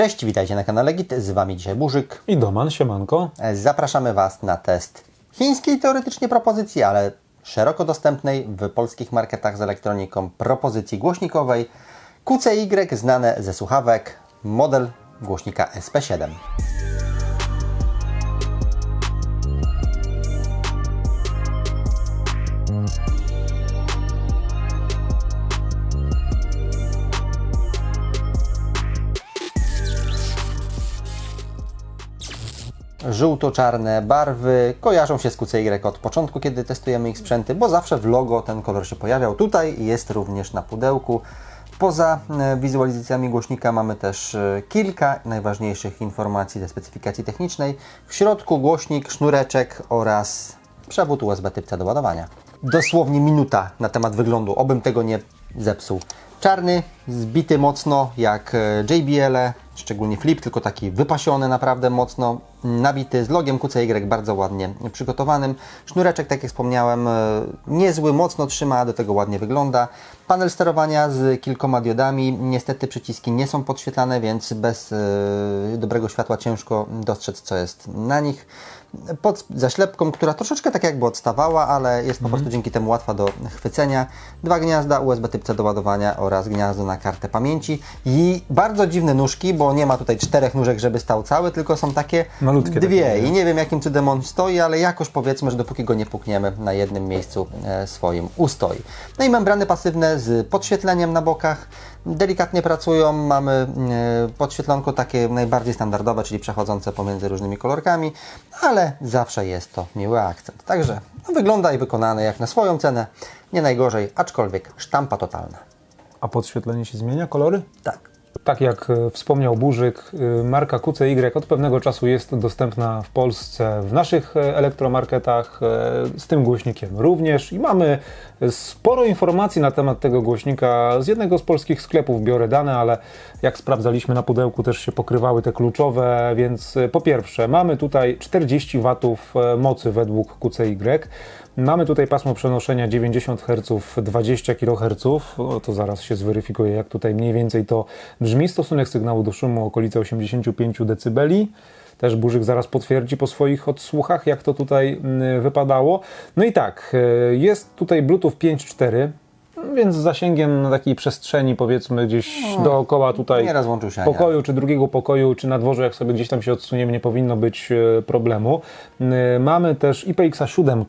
Cześć, witajcie na kanale Git, z Wami dzisiaj Burzyk. I Doman, siemanko. Zapraszamy Was na test chińskiej teoretycznie propozycji, ale szeroko dostępnej w polskich marketach z elektroniką propozycji głośnikowej QCY znane ze słuchawek, model głośnika SP7. Żółto-czarne barwy kojarzą się z QCY od początku, kiedy testujemy ich sprzęty, bo zawsze w logo ten kolor się pojawiał. Tutaj jest również na pudełku. Poza e, wizualizacjami głośnika mamy też e, kilka najważniejszych informacji ze specyfikacji technicznej. W środku głośnik, sznureczek oraz przewód USB do ładowania. Dosłownie minuta na temat wyglądu, obym tego nie zepsuł. Czarny, zbity mocno jak e, JBL, szczególnie flip, tylko taki wypasiony naprawdę mocno, nabity z logiem QCY bardzo ładnie przygotowanym. Sznureczek, tak jak wspomniałem, e, niezły, mocno trzyma, do tego ładnie wygląda. Panel sterowania z kilkoma diodami. Niestety przyciski nie są podświetlane, więc bez e, dobrego światła ciężko dostrzec, co jest na nich pod zaślepką, która troszeczkę tak jakby odstawała, ale jest po prostu dzięki temu łatwa do chwycenia. Dwa gniazda USB typ C do ładowania oraz gniazdo na kartę pamięci i bardzo dziwne nóżki, bo nie ma tutaj czterech nóżek, żeby stał cały, tylko są takie Malutkie dwie takie, i nie wiem jakim cudem on stoi, ale jakoś powiedzmy, że dopóki go nie pukniemy na jednym miejscu e, swoim ustoi. No i membrany pasywne z podświetleniem na bokach delikatnie pracują, mamy e, podświetlanko takie najbardziej standardowe, czyli przechodzące pomiędzy różnymi kolorkami, ale zawsze jest to miły akcent. Także no, wygląda i wykonane jak na swoją cenę, nie najgorzej, aczkolwiek sztampa totalna. A podświetlenie się zmienia, kolory? Tak. Tak jak e, wspomniał Burzyk, e, marka QCY od pewnego czasu jest dostępna w Polsce w naszych e, elektromarketach z tym głośnikiem również i mamy sporo informacji na temat tego głośnika z jednego z polskich sklepów. Biorę dane, ale jak sprawdzaliśmy na pudełku też się pokrywały te kluczowe, więc po pierwsze mamy tutaj 40 W mocy według QCY. Mamy tutaj pasmo przenoszenia 90 Hz, 20 kHz. No, to zaraz się zweryfikuje, jak tutaj mniej więcej to brzmi. Stosunek sygnału do szumu okolice 85 dB. Też Burzyk zaraz potwierdzi po swoich odsłuchach, jak to tutaj mm, wypadało. No i tak, e, jest tutaj Bluetooth 5.4, więc z zasięgiem na takiej przestrzeni, powiedzmy gdzieś dookoła tutaj pokoju, czy drugiego pokoju, czy na dworze, jak sobie gdzieś tam się odsuniemy, nie powinno być e, problemu. E, Mamy też IPX 7,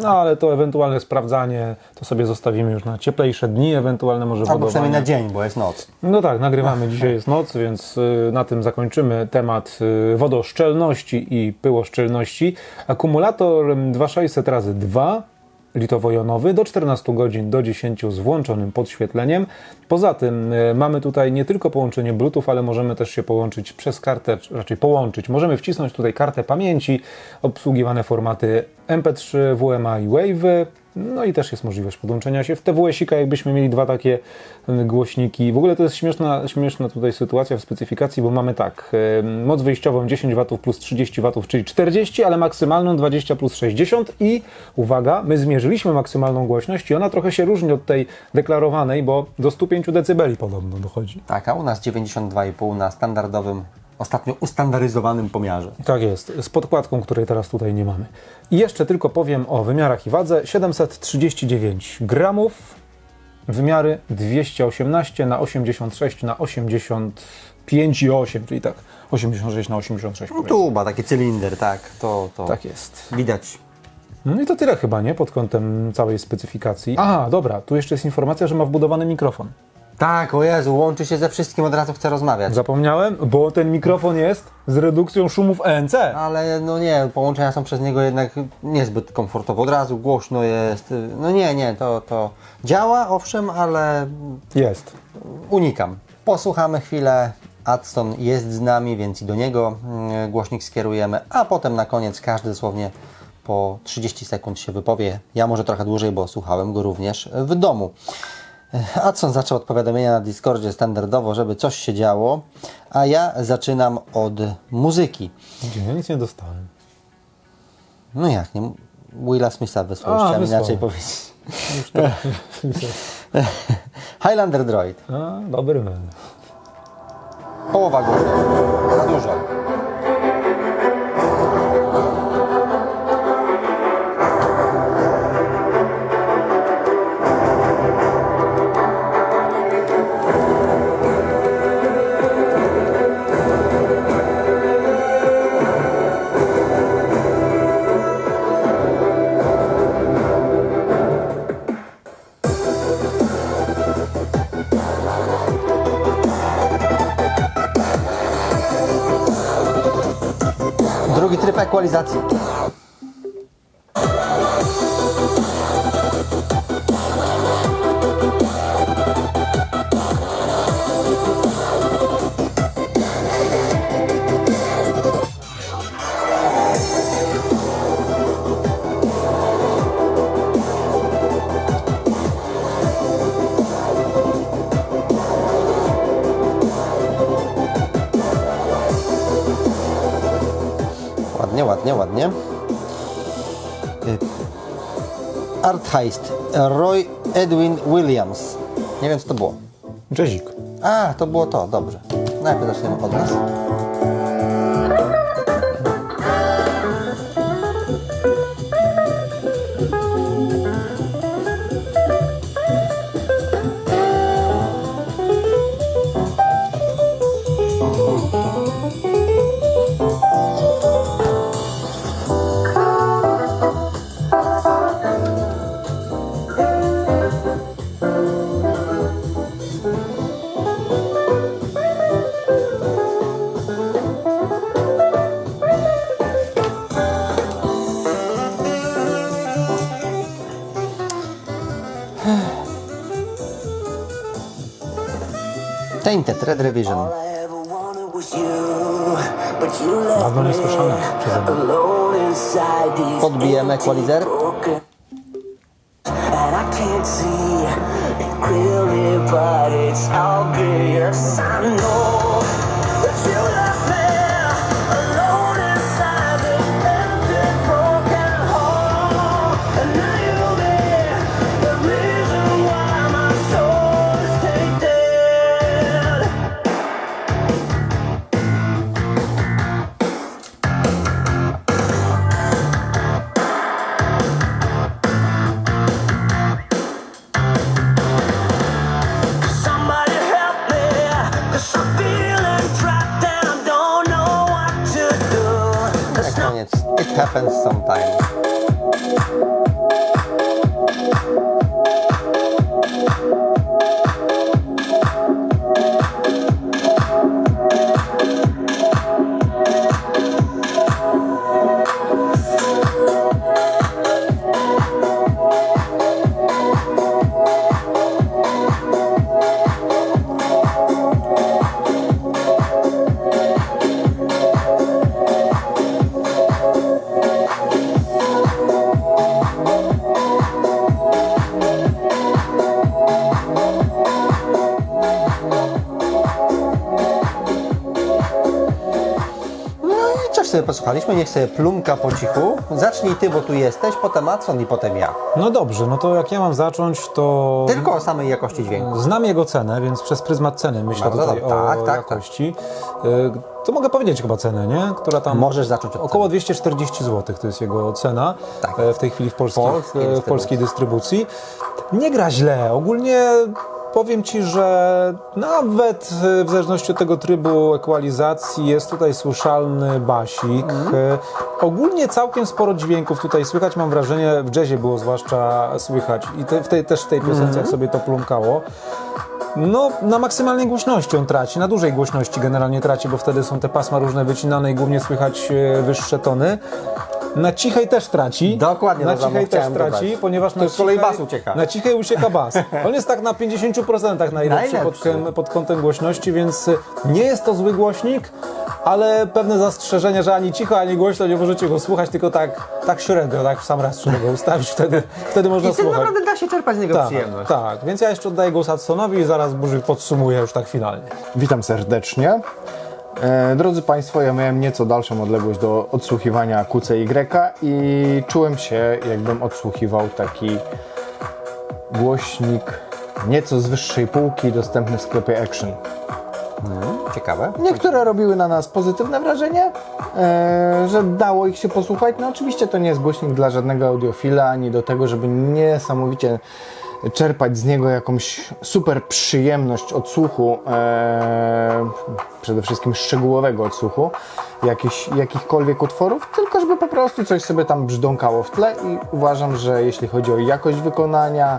no ale to ewentualne sprawdzanie to sobie zostawimy już na cieplejsze dni, ewentualne może Albo przynajmniej na wodowanie. dzień, bo jest noc. No tak, nagrywamy, dzisiaj jest noc, więc y, na tym zakończymy temat y, wodoszczelności i pyłoszczelności. Akumulator 2600 razy 2 litowo-jonowy do 14 godzin do 10 z włączonym podświetleniem. Poza tym y, mamy tutaj nie tylko połączenie Bluetooth, ale możemy też się połączyć przez kartę, raczej połączyć. Możemy wcisnąć tutaj kartę pamięci, obsługiwane formaty MP3, WMA i WAVE. No i też jest możliwość podłączenia się w TWS-ika, jakbyśmy mieli dwa takie głośniki. W ogóle to jest śmieszna, śmieszna tutaj sytuacja w specyfikacji, bo mamy tak, moc wyjściową 10 W plus 30 W, czyli 40, ale maksymalną 20 plus 60 i uwaga, my zmierzyliśmy maksymalną głośność i ona trochę się różni od tej deklarowanej, bo do 105 dB podobno dochodzi. Tak, a u nas 92,5 na standardowym, ostatnio ustandaryzowanym pomiarze. Tak jest, z podkładką, której teraz tutaj nie mamy. I jeszcze tylko powiem o wymiarach i wadze. 739 gramów, wymiary 218 na 86 na 85,8, czyli tak 86 na 86. No tuba, taki cylinder, tak, to, to Tak jest. widać. No i to tyle chyba, nie? Pod kątem całej specyfikacji. Aha, dobra, tu jeszcze jest informacja, że ma wbudowany mikrofon. Tak, o Jezu, łączy się ze wszystkim, od razu chce rozmawiać. Zapomniałem, bo ten mikrofon jest z redukcją szumów ENC. Ale no nie, połączenia są przez niego jednak niezbyt komfortowo. Od razu głośno jest. No nie, nie, to, to działa, owszem, ale Jest. unikam. Posłuchamy chwilę. Adston jest z nami, więc i do niego mm, głośnik skierujemy, a potem na koniec każdy dosłownie po 30 sekund się wypowie. Ja może trochę dłużej, bo słuchałem go również w domu. Adson zaczął od powiadomienia na Discordzie standardowo, żeby coś się działo, a ja zaczynam od muzyki. Gdzie? Ja nic nie dostałem. No jak, nie? Willa Smitha wysłał, chciałem inaczej powiedzieć. Już to... Highlander Droid. A, dobry mem. Połowa głosu. Za dużo. atualizado. Art Heist. Roy Edwin Williams. Nie wiem, co to było. Jazzik. A, to było to, dobrze. Najpierw zaczniemy od nas. Tainted Red Revision. Dawno nie słyszane przeze mnie. Podbijemy equalizer. It happens sometimes. Posłuchaliśmy, niech sobie plumka po cichu. Zacznij ty, bo tu jesteś, potem Matson i potem ja. No dobrze, no to jak ja mam zacząć, to Tylko o samej jakości dźwięku. znam jego cenę, więc przez pryzmat ceny myślę Bardzo tutaj dobrze. o Tak, tak, jakości. Y, To mogę powiedzieć chyba cenę, nie? Która tam Możesz zacząć od Około 240 zł to jest jego cena Tak. e, w tej chwili w, polskich, Polskiej e, w polskiej dystrybucji. Nie gra źle. Ogólnie powiem Ci, że nawet e, w zależności od tego trybu ekwalizacji jest tutaj słyszalny basik. E, Ogólnie całkiem sporo dźwięków tutaj słychać. Mam wrażenie, w jazzie było zwłaszcza słychać i te, w tej, też w tej piosence jak sobie to plumkało. No, na maksymalnej głośności on traci, na dużej głośności generalnie traci, bo wtedy są te pasma różne wycinane i głównie słychać e, wyższe tony. Na cichej też traci. Dokładnie, Na cichej też traci, dodać. ponieważ To na z kolei cichej, bas ucieka. Na cichej ucieka bas. On jest tak na 50% najlepszy pod, Najlepszy. pod kątem głośności, więc nie jest to zły głośnik, ale pewne zastrzeżenia, że ani cicho, ani głośno nie możecie go słuchać, tylko tak, tak średnio, tak w sam raz trzeba go ustawić, wtedy, wtedy można I tym słuchać. naprawdę da się czerpać z niego Tak, przyjemność. tak, więc ja jeszcze oddaję głos Hudsonowi i zaraz Burzyk podsumuje już tak finalnie. Witam serdecznie. E, drodzy Państwo, ja miałem nieco dalszą odległość do odsłuchiwania QCY i czułem się, jakbym odsłuchiwał taki głośnik nieco z wyższej półki, dostępny w sklepie Action. ciekawe. Niektóre robiły na nas pozytywne wrażenie, e, że dało ich się posłuchać. No oczywiście to nie jest głośnik dla żadnego audiofila, ani do tego, żeby niesamowicie czerpać z niego jakąś super przyjemność odsłuchu, e, przede wszystkim szczegółowego odsłuchu jakichś, jakichkolwiek utworów, tylko żeby po prostu coś sobie tam brzdąkało w tle i uważam, że jeśli chodzi o jakość wykonania,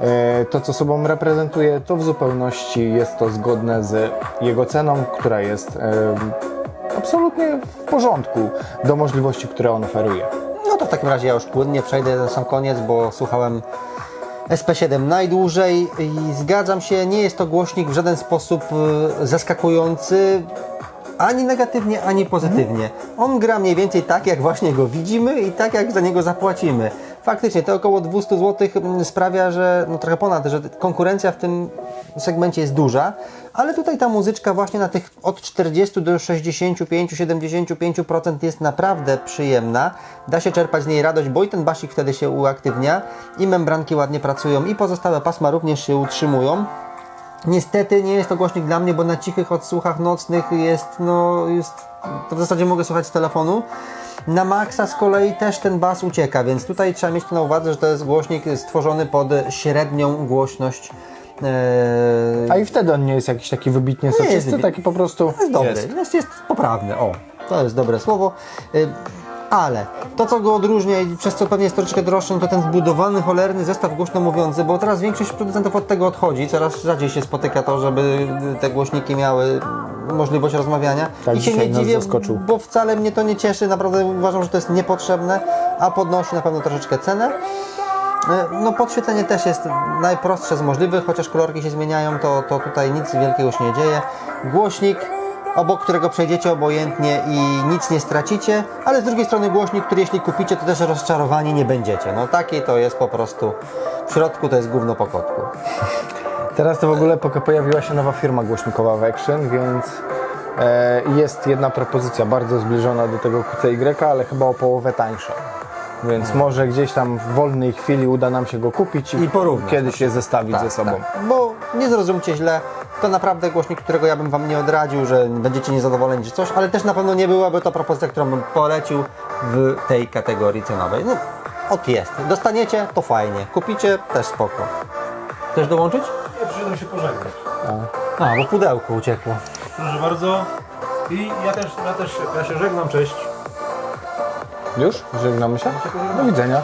e, to co sobą reprezentuje, to w zupełności jest to zgodne z jego ceną, która jest e, absolutnie w porządku do możliwości, które on oferuje. No to w takim razie ja już płynnie przejdę na sam koniec, bo słuchałem SP7 najdłużej i zgadzam się, nie jest to głośnik w żaden sposób y, zaskakujący. Ani negatywnie, ani pozytywnie. On gra mniej więcej tak, jak właśnie go widzimy i tak, jak za niego zapłacimy. Faktycznie te około 200 zł sprawia, że no trochę ponad, że konkurencja w tym segmencie jest duża, ale tutaj ta muzyczka właśnie na tych od 40 do 65-75% jest naprawdę przyjemna. Da się czerpać z niej radość, bo i ten basik wtedy się uaktywnia i membranki ładnie pracują i pozostałe pasma również się utrzymują. Niestety nie jest to głośnik dla mnie, bo na cichych odsłuchach nocnych jest, no, jest, to w zasadzie mogę słuchać z telefonu. Na maksa z kolei też ten bas ucieka, więc tutaj trzeba mieć to na uwadze, że to jest głośnik stworzony pod średnią głośność. Eee, A i wtedy on nie jest jakiś taki wybitnie jest soczysty, wybitny. taki po prostu jest dobry, jest. jest, jest poprawny, o, to jest dobre słowo. Y, Ale to, co go odróżnia i przez co pewnie jest troszeczkę droższy, no to ten zbudowany, cholerny zestaw głośno mówiący, bo teraz większość producentów od tego odchodzi, coraz rzadziej się spotyka to, żeby te głośniki miały możliwość rozmawiania. Tak, I się nie dziwię, zaskoczył. bo wcale mnie to nie cieszy, naprawdę uważam, że to jest niepotrzebne, a podnosi na pewno troszeczkę cenę. E, No podświetlenie też jest najprostsze z możliwych, chociaż kolorki się zmieniają, to, to tutaj nic wielkiego się nie dzieje. Głośnik, obok którego przejdziecie obojętnie i nic nie stracicie, ale z drugiej strony głośnik, który jeśli kupicie, to też rozczarowani nie będziecie. No taki to jest po prostu, w środku to jest gówno po kotku. Teraz to w ogóle pojawiła się nowa firma głośnikowa w Action, więc e, jest jedna propozycja bardzo zbliżona do tego QCY, ale chyba o połowę tańsza. Więc może gdzieś tam w wolnej chwili uda nam się go kupić i, I porównać. kiedyś je zestawić ze sobą. Tak. Bo nie zrozumcie źle, to naprawdę głośnik, którego ja bym Wam nie odradził, że będziecie niezadowoleni czy coś, ale też na pewno nie byłaby to propozycja, którą bym polecił w tej kategorii cenowej. No, ok jest. Dostaniecie, to fajnie. Kupicie, też spoko. Chcesz dołączyć? Przyszedłem się pożegnać. A, bo pudełko uciekło. Proszę bardzo. I ja też, ja też, ja się żegnam, cześć. Już? Żegnamy się? Do widzenia.